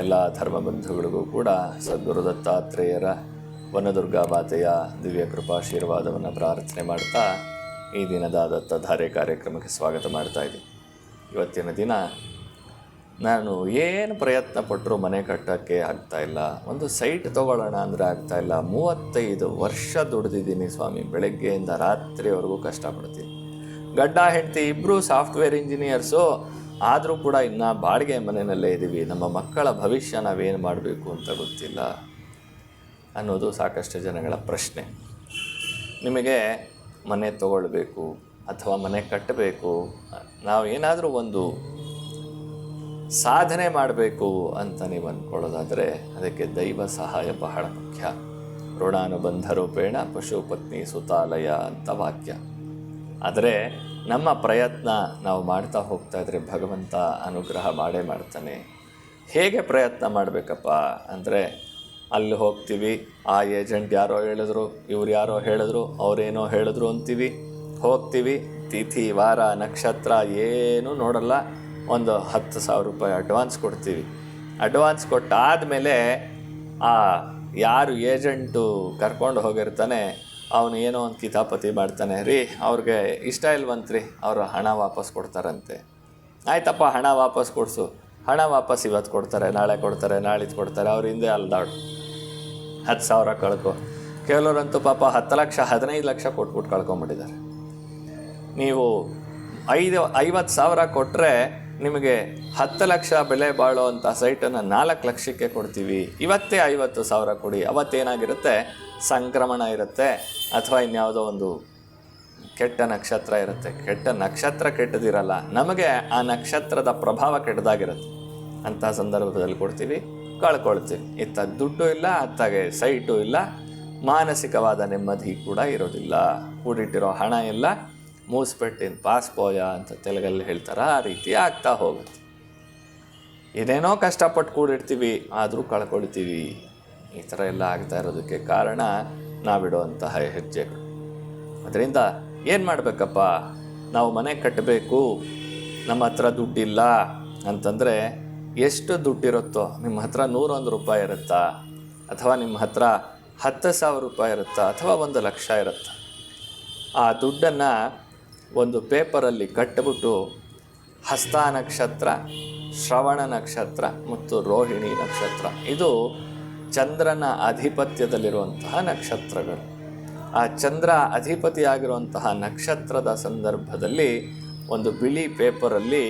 ಎಲ್ಲ ಧರ್ಮಬಂಧುಗಳಿಗೂ ಕೂಡ ಸದ್ಗುರು ದತ್ತಾತ್ರೇಯರ ವನದುರ್ಗಾ ಮಾತೆಯ ದಿವ್ಯ ಕೃಪಾಶೀರ್ವಾದವನ್ನು ಪ್ರಾರ್ಥನೆ ಮಾಡ್ತಾ ಈ ದಿನದ ದತ್ತಧಾರೆ ಕಾರ್ಯಕ್ರಮಕ್ಕೆ ಸ್ವಾಗತ ಮಾಡ್ತಾ ಇದ್ದೀನಿ. ಇವತ್ತಿನ ದಿನ ನಾನು ಏನು ಪ್ರಯತ್ನ ಪಟ್ಟರು ಮನೆ ಕಟ್ಟೋಕ್ಕೆ ಆಗ್ತಾಯಿಲ್ಲ ಒಂದು ಸೈಟ್ ತೊಗೊಳ್ಳೋಣ ಅಂದರೆ ಆಗ್ತಾಯಿಲ್ಲ ಮೂವತ್ತೈದು ವರ್ಷ ದುಡಿದಿದ್ದೀನಿ ಸ್ವಾಮಿ. ಬೆಳಗ್ಗೆಯಿಂದ ರಾತ್ರಿವರೆಗೂ ಕಷ್ಟಪಡ್ತೀನಿ. ಗಡ್ಡ ಹೆಂಡತಿ ಇಬ್ಬರು ಸಾಫ್ಟ್ವೇರ್ ಇಂಜಿನಿಯರ್ಸು ಆದರೂ ಕೂಡ ಇನ್ನು ಬಾಡಿಗೆ ಮನೆಯಲ್ಲೇ ಇದ್ದೀವಿ ನಮ್ಮ ಮಕ್ಕಳ ಭವಿಷ್ಯ ನಾವೇನು ಮಾಡಬೇಕು ಅಂತ ಗೊತ್ತಿಲ್ಲ ಅನ್ನೋದು ಸಾಕಷ್ಟು ಜನಗಳ ಪ್ರಶ್ನೆ. ನಿಮಗೆ ಮನೆ ತಗೊಳ್ಬೇಕು ಅಥವಾ ಮನೆ ಕಟ್ಟಬೇಕು, ನಾವು ಏನಾದರೂ ಒಂದು ಸಾಧನೆ ಮಾಡಬೇಕು ಅಂತ ನೀವು ಅಂದ್ಕೊಳ್ಳೋದಾದರೆ ಅದಕ್ಕೆ ದೈವ ಸಹಾಯ ಬಹಳ ಮುಖ್ಯ. ಋಣಾನುಬಂಧ ರೂಪೇಣ ಪಶುಪತ್ನಿ ಸುತಾಲಯ ಅಂತ ವಾಕ್ಯ. ಆದರೆ ನಮ್ಮ ಪ್ರಯತ್ನ ನಾವು ಮಾಡ್ತಾ ಹೋಗ್ತಾ ಇದ್ರೆ ಭಗವಂತ ಅನುಗ್ರಹ ಮಾಡೇ ಮಾಡ್ತಾನೆ. ಹೇಗೆ ಪ್ರಯತ್ನ ಮಾಡಬೇಕಪ್ಪ ಅಂದರೆ ಅಲ್ಲಿ ಹೋಗ್ತೀವಿ, ಆ ಏಜೆಂಟ್ ಯಾರೋ ಹೇಳಿದ್ರು, ಇವ್ರು ಯಾರೋ ಹೇಳಿದ್ರು, ಅವರೇನೋ ಹೇಳಿದ್ರು ಅಂತೀವಿ. ಹೋಗ್ತೀವಿ, ತಿಥಿ, ವಾರ, ನಕ್ಷತ್ರ ಏನೂ ನೋಡಲ್ಲ, ಒಂದು ಹತ್ತು ಸಾವಿರ ರೂಪಾಯಿ ಅಡ್ವಾನ್ಸ್ ಕೊಡ್ತೀವಿ. ಅಡ್ವಾನ್ಸ್ ಕೊಟ್ಟಾದಮೇಲೆ ಆ ಯಾರು ಏಜೆಂಟು ಕರ್ಕೊಂಡು ಹೋಗಿರ್ತಾನೆ ಅವನು ಏನೋ ಒಂದು ಕಿತಾಪತಿ ಮಾಡ್ತಾನೆ, ರೀ, ಅವ್ರಿಗೆ ಇಷ್ಟ ಇಲ್ವಂತ್ರಿ, ಅವರು ಹಣ ವಾಪಸ್ ಕೊಡ್ತಾರಂತೆ. ಆಯ್ತಪ್ಪ, ಹಣ ವಾಪಸ್ ಕೊಡಿಸು. ಹಣ ವಾಪಸ್ ಇವತ್ತು ಕೊಡ್ತಾರೆ, ನಾಳೆ ಕೊಡ್ತಾರೆ, ನಾಳಿದ್ದು ಕೊಡ್ತಾರೆ, ಅವ್ರ ಹಿಂದೆ ಅಲ್ದಾಡು ಹತ್ತು ಸಾವಿರ ಕಳ್ಕೊ. ಕೆಲವರಂತೂ ಪಾಪ ಹತ್ತು ಲಕ್ಷ, ಹದಿನೈದು ಲಕ್ಷ ಕೊಟ್ಬಿಟ್ಟು ಕಳ್ಕೊಂಬಿಟ್ಟಿದ್ದಾರೆ. ನೀವು ಐದು, ಐವತ್ತು ಸಾವಿರ ಕೊಟ್ಟರೆ ನಿಮಗೆ ಹತ್ತು ಲಕ್ಷ ಬೆಲೆ ಬಾಳುವಂಥ ಸೈಟನ್ನು ನಾಲ್ಕು ಲಕ್ಷಕ್ಕೆ ಕೊಡ್ತೀವಿ. ಇವತ್ತೇ ಐವತ್ತು ಸಾವಿರ ಕೊಡಿ. ಅವತ್ತೇನಾಗಿರುತ್ತೆ? ಸಂಕ್ರಮಣ ಇರುತ್ತೆ. ಅಥವಾ ಇನ್ಯಾವುದೋ ಒಂದು ಕೆಟ್ಟ ನಕ್ಷತ್ರ ಇರುತ್ತೆ. ಕೆಟ್ಟ ನಕ್ಷತ್ರ ಕೆಟ್ಟದಿರಲ್ಲ. ನಮಗೆ ಆ ನಕ್ಷತ್ರದ ಪ್ರಭಾವ ಕೆಟ್ಟದಾಗಿರುತ್ತೆ. ಅಂತ ಸಂದರ್ಭದಲ್ಲಿ ಕೊಡ್ತೀವಿ. ಕಳ್ಕೊಳ್ತೀವಿ. ಇತ್ತ ದುಡ್ಡು ಇಲ್ಲ, ಅತ್ತಾಗೆ ಸೈಟು ಇಲ್ಲ. ಮಾನಸಿಕವಾದ ನೆಮ್ಮದಿ ಕೂಡ ಇರೋದಿಲ್ಲ. ಕೂಡಿಟ್ಟಿರೋ ಹಣ ಎಲ್ಲ ಮೂಸ್ಪೆಟ್ಟಿನ ಪಾಸ್ಪೋಯ ಅಂತ ತೆಲುಗಲ್ಲಿ ಹೇಳ್ತಾರೆ, ಆ ರೀತಿ ಆಗ್ತಾ ಹೋಗುತ್ತೆ. ಏನೇನೋ ಕಷ್ಟಪಟ್ಟು ಕೂಡಿಡ್ತೀವಿ ಆದರೂ ಕಳ್ಕೊಳ್ತೀವಿ. ಈ ಥರ ಎಲ್ಲ ಆಗ್ತಾ ಇರೋದಕ್ಕೆ ಕಾರಣ ನಾವಿಡುವಂತಹ ಹೆಜ್ಜೆಗಳು. ಅದರಿಂದ ಏನು ಮಾಡಬೇಕಪ್ಪ? ನಾವು ಮನೆ ಕಟ್ಟಬೇಕು ನಮ್ಮ ಹತ್ರ ದುಡ್ಡಿಲ್ಲ ಅಂತಂದರೆ ಎಷ್ಟು ದುಡ್ಡಿರುತ್ತೋ, ನಿಮ್ಮ ಹತ್ರ ನೂರೊಂದು ರೂಪಾಯಿ ಇರುತ್ತಾ? ಅಥವಾ ನಿಮ್ಮ ಹತ್ರ ಹತ್ತು ಸಾವಿರ ರೂಪಾಯಿ ಇರುತ್ತಾ? ಅಥವಾ ಒಂದು ಲಕ್ಷ ಇರುತ್ತಾ? ಆ ದುಡ್ಡನ್ನು ಒಂದು ಪೇಪರಲ್ಲಿ ಕಟ್ಟಿಬಿಟ್ಟು ಹಸ್ತ ನಕ್ಷತ್ರ, ಶ್ರವಣ ನಕ್ಷತ್ರ ಮತ್ತು ರೋಹಿಣಿ ನಕ್ಷತ್ರ. ಇದು ಚಂದ್ರನ ಅಧಿಪತ್ಯದಲ್ಲಿರುವಂತಹ ನಕ್ಷತ್ರಗಳು. ಆ ಚಂದ್ರ ಅಧಿಪತಿಯಾಗಿರುವಂತಹ ನಕ್ಷತ್ರದ ಸಂದರ್ಭದಲ್ಲಿ ಒಂದು ಬಿಳಿ ಪೇಪರಲ್ಲಿ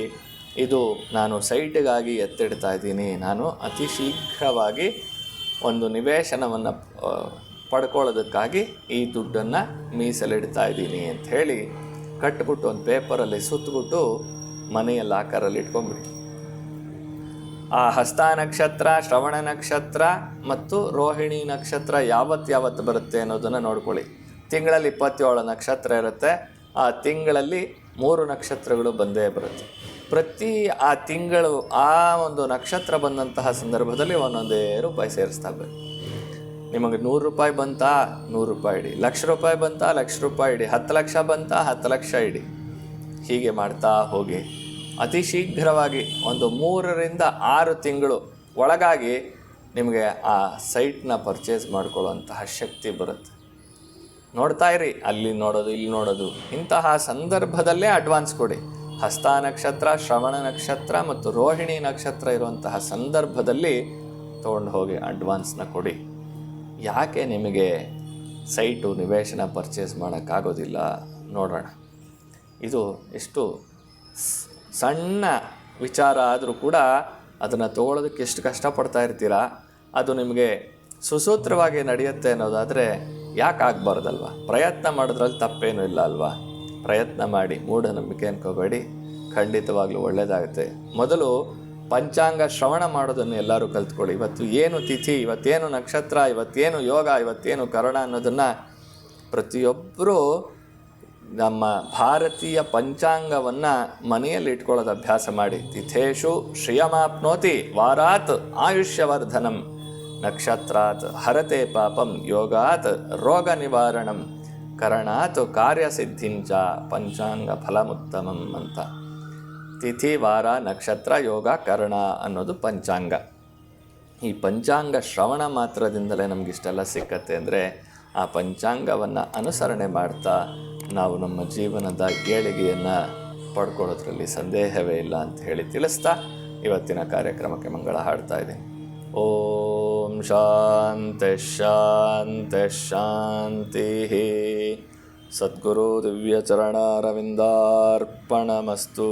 ಇದು ನಾನು ಸೈಟಿಗಾಗಿ ಎತ್ತಿಡ್ತಾ ಇದ್ದೀನಿ. ನಾನು ಅತಿ ಶೀಘ್ರವಾಗಿ ಒಂದು ನಿವೇಶನವನ್ನು ಪಡ್ಕೊಳ್ಳೋದಕ್ಕಾಗಿ ಈ ದುಡ್ಡನ್ನು ಮೀಸಲಿಡ್ತಾ ಇದ್ದೀನಿ ಅಂತ ಹೇಳಿ ಕಟ್ಬಿಟ್ಟು ಒಂದು ಪೇಪರಲ್ಲಿ ಸುತ್ತಬಿಟ್ಟು ಮನೆಯಲ್ಲಿ ಆಕಾರಲ್ಲಿ ಇಟ್ಕೊಂಡ್ಬಿಡಿ ಆ ಹಸ್ತ ನಕ್ಷತ್ರ, ಶ್ರವಣ ನಕ್ಷತ್ರ ಮತ್ತು ರೋಹಿಣಿ ನಕ್ಷತ್ರ ಯಾವತ್ತು ಯಾವತ್ತು ಬರುತ್ತೆ ಅನ್ನೋದನ್ನು ನೋಡ್ಕೊಳ್ಳಿ. ತಿಂಗಳಲ್ಲಿ ಇಪ್ಪತ್ತೇಳು ನಕ್ಷತ್ರ ಇರುತ್ತೆ. ಆ ತಿಂಗಳಲ್ಲಿ ಮೂರು ನಕ್ಷತ್ರಗಳು ಬಂದೇ ಬರುತ್ತೆ. ಪ್ರತಿ ಆ ತಿಂಗಳು ಆ ಒಂದು ನಕ್ಷತ್ರ ಬಂದಂತಹ ಸಂದರ್ಭದಲ್ಲಿ ಒಂದೊಂದೇ ರೂಪಾಯಿ ಸೇರಿಸ್ತಾ ಬೇಕು ನಿಮಗೆ ನೂರು ರೂಪಾಯಿ ಬಂತಾ, ನೂರು ರೂಪಾಯಿ ಇಡಿ. ಲಕ್ಷ ರೂಪಾಯಿ ಬಂತಾ, ಲಕ್ಷ ರೂಪಾಯಿ ಇಡಿ. ಹತ್ತು ಲಕ್ಷ ಬಂತಾ, ಹತ್ತು ಲಕ್ಷ ಇಡಿ. ಹೀಗೆ ಮಾಡ್ತಾ ಹೋಗಿ. ಅತಿ ಶೀಘ್ರವಾಗಿ ಒಂದು ಮೂರರಿಂದ ಆರು ತಿಂಗಳು ಒಳಗಾಗಿ ನಿಮಗೆ ಆ ಸೈಟ್ನ ಪರ್ಚೇಸ್ ಮಾಡ್ಕೊಳ್ಳುವಂತಹ ಶಕ್ತಿ ಬರುತ್ತೆ. ನೋಡ್ತಾ ಇರಿ, ಅಲ್ಲಿ ನೋಡೋದು, ಇಲ್ಲಿ ನೋಡೋದು. ಇಂತಹ ಸಂದರ್ಭದಲ್ಲೇ ಅಡ್ವಾನ್ಸ್ ಕೊಡಿ. ಹಸ್ತ ನಕ್ಷತ್ರ, ಶ್ರವಣ ನಕ್ಷತ್ರ ಮತ್ತು ರೋಹಿಣಿ ನಕ್ಷತ್ರ ಇರುವಂತಹ ಸಂದರ್ಭದಲ್ಲಿ ತೊಗೊಂಡು ಹೋಗಿ ಅಡ್ವಾನ್ಸ್ನ ಕೊಡಿ. ಯಾಕೆ ನಿಮಗೆ ಸೈಟು ನಿವೇಶನ ಪರ್ಚೇಸ್ ಮಾಡೋಕ್ಕಾಗೋದಿಲ್ಲ? ನೋಡೋಣ. ಇದು ಎಷ್ಟು ಸಣ್ಣ ವಿಚಾರ ಆದರೂ ಕೂಡ ಅದನ್ನು ತೊಗೊಳೋದಕ್ಕೆ ಎಷ್ಟು ಕಷ್ಟಪಡ್ತಾ ಇರ್ತೀರಾ? ಅದು ನಿಮಗೆ ಸುಸೂತ್ರವಾಗಿ ನಡೆಯುತ್ತೆ ಅನ್ನೋದಾದರೆ ಯಾಕೆ ಆಗಬಾರ್ದಲ್ವ? ಪ್ರಯತ್ನ ಮಾಡೋದ್ರಲ್ಲಿ ತಪ್ಪೇನೂ ಇಲ್ಲ ಅಲ್ವಾ? ಪ್ರಯತ್ನ ಮಾಡಿ ಮೂಢನಂಬಿಕೆ ಅನ್ಕೋಬೇಡಿ ಖಂಡಿತವಾಗ್ಲೂ ಒಳ್ಳೆಯದಾಗುತ್ತೆ ಮೊದಲು ಪಂಚಾಂಗ ಶ್ರವಣ ಮಾಡೋದನ್ನು ಎಲ್ಲರೂ ಕಲ್ತ್ಕೊಳ್ಳಿ. ಇವತ್ತು ಏನು ತಿಥಿ, ಇವತ್ತೇನು ನಕ್ಷತ್ರ, ಇವತ್ತೇನು ಯೋಗ, ಇವತ್ತೇನು ಕರಣ ಅನ್ನೋದನ್ನು ಪ್ರತಿಯೊಬ್ಬರೂ ನಮ್ಮ ಭಾರತೀಯ ಪಂಚಾಂಗವನ್ನು ಮನೆಯಲ್ಲಿ ಇಟ್ಕೊಳ್ಳೋದು ಅಭ್ಯಾಸ ಮಾಡಿ. ತಿಥೇಶು ಶ್ರಿಯಮಾಪ್ನೋತಿ ವಾರಾತ್ ಆಯುಷ್ಯವರ್ಧನಂ ನಕ್ಷತ್ರಾತ್ ಹರತೆ ಪಾಪಂ ಯೋಗಾತ್ ರೋಗ ನಿವಾರಣಂ ಕರಣಾತ್ ಕಾರ್ಯಸಿದ್ಧಿಂಚ ಪಂಚಾಂಗ ಫಲಮುತ್ತಮಂ ಅಂತ. ತಿಥಿ ವಾರ ನಕ್ಷತ್ರ ಯೋಗ ಕರ್ಣ ಅನ್ನೋದು ಪಂಚಾಂಗ. ಈ ಪಂಚಾಂಗ ಶ್ರವಣ ಮಾತ್ರದಿಂದಲೇ ನಮಗಿಷ್ಟೆಲ್ಲ ಸಿಕ್ಕತ್ತೆ ಅಂದರೆ ಆ ಪಂಚಾಂಗವನ್ನು ಅನುಸರಣೆ ಮಾಡ್ತಾ ನಾವು ನಮ್ಮ ಜೀವನದ ಏಳಿಗೆಯನ್ನು ಪಡ್ಕೊಳ್ಳೋದ್ರಲ್ಲಿ ಸಂದೇಹವೇ ಇಲ್ಲ ಅಂತ ಹೇಳಿ ತಿಳಿಸ್ತಾ ಇವತ್ತಿನ ಕಾರ್ಯಕ್ರಮಕ್ಕೆ ಮಂಗಳ ಹಾಡ್ತಾ ಇದ್ದೀನಿ. ಓಂ ಶಾಂತಿ ಶಾಂತಿ ಶಾಂತಿ సద్గురు దివ్యచరణారవిందార్పణమస్తు.